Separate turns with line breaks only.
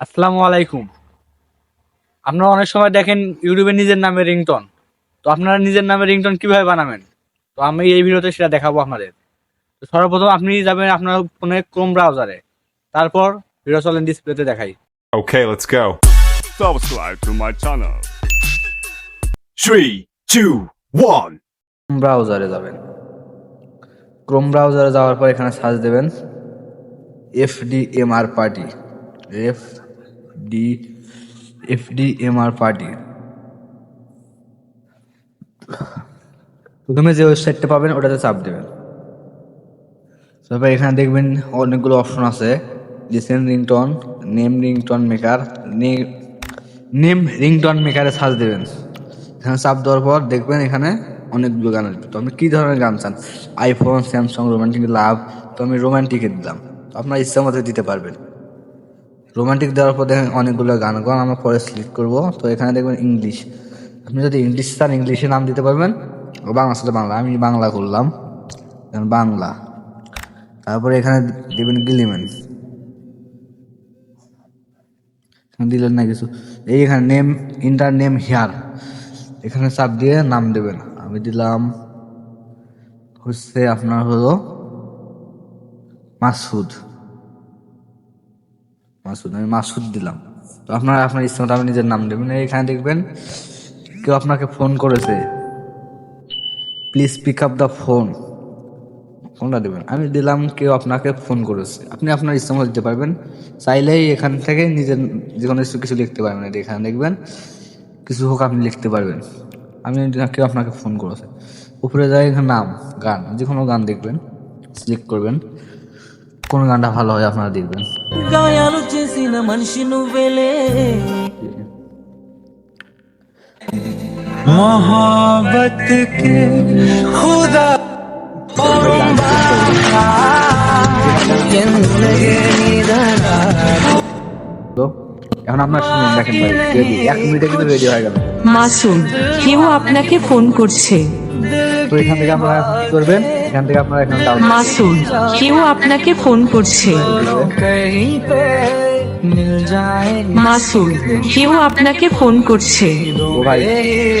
আসসালামু আলাইকুম। আপনারা অনেক সময় দেখেন ইউটিউবে নিজের নামে রিংটন। তো আপনারা নিজের নামে রিংটন কীভাবে বানাবেন? তো আমি এই ভিডিওতে সেটা দেখাবো আপনাদের। তো সর্বপ্রথম আপনি যাবেন আপনার ফোনে ক্রোম ব্রাউজারে তারপর ভিডিও চলেন ডিসপ্লেতে দেখাই।
Okay, let's go.
Subscribe to my channel.
Three, two, one.
Chrome ব্রাউজারে যাবেন। ক্রোম ব্রাউজারে যাওয়ার পর এখানে সার্চ দেবেন F D M R party F D F D M R party প্রথমে যে ওয়েবসাইটটা পাবেন, ওটাতে চাপ দেবেন। তারপর এখানে দেখবেন অনেকগুলো অপশন আছে। Decent ringtone name ringtone maker name ringtone মেকারে search দেবেন। এখানে চাপ দেওয়ার পর দেখবেন এখানে অনেকগুলো গান আসবে। তো আপনি কী ধরনের গান চান? আইফোন স্যামসাং রোমান্টিক লাভ তো আমি রোমান্টিকে দিলাম। আপনার ইচ্ছা মতো দিতে পারবেন। রোমান্টিক দেওয়ার পর দেখেন অনেকগুলো গান গান আমরা পরে সিলেক্ট করব। তো এখানে দেখবেন ইংলিশ আপনি যদি ইংলিশ চান ইংলিশে নাম দিতে পারবেন। বাংলা সাথে বাংলা, আমি বাংলা করলাম। বাংলা। তারপরে এখানে দেবেন গিলিমেন দিলেন না কিছু। এই এখানে নেম ইন্টার নেম হিয়ার এখানে চাপ দিয়ে নাম দেবেন। আমি দিলাম হচ্ছে আপনার হলো মাসুদ। মাসুদ, আমি মাসুদ দিলাম। তো আপনার আপনার মতো আপনি নিজের নাম দেবেন। এখানে দেখবেন কেউ আপনাকে ফোন করেছে please pick up the phone ফোনটা দেবেন। আমি দিলাম, কেউ আপনাকে ফোন করেছে। আপনি আপনার মতো দিতে পারবেন। চাইলেই এখান থেকে নিজের যে কোনো কিছু লিখতে পারবেন। এখানে দেখবেন, কিছু হোক আপনি লিখতে পারবেন। আমি কেউ আপনাকে ফোন করেছে। উপরে যায় নাম, গান যে কোনো গান দেখবেন সিলেক্ট করবেন। কোন গানটা ভালো হয় আপনারা দেখবেন
గాయాలు చేసిన మనిషి నువ్వేలే मोहब्बत के खुदा
তো এখন আপনার শুনুন দেখেন ভাই রেডি এক মিনিটে কিন্তু রেডি হয়ে গেল
মাসুম কেউ আপনাকে ফোন করছে
তো এখান থেকে আপনারা কি করবেন এখান থেকে আপনারা এখানে ডাউন
মাসুদ কেউ আপনাকে ফোন করছে। মাসুদ কেউ আপনাকে ফোন করছে।
ও ভাই।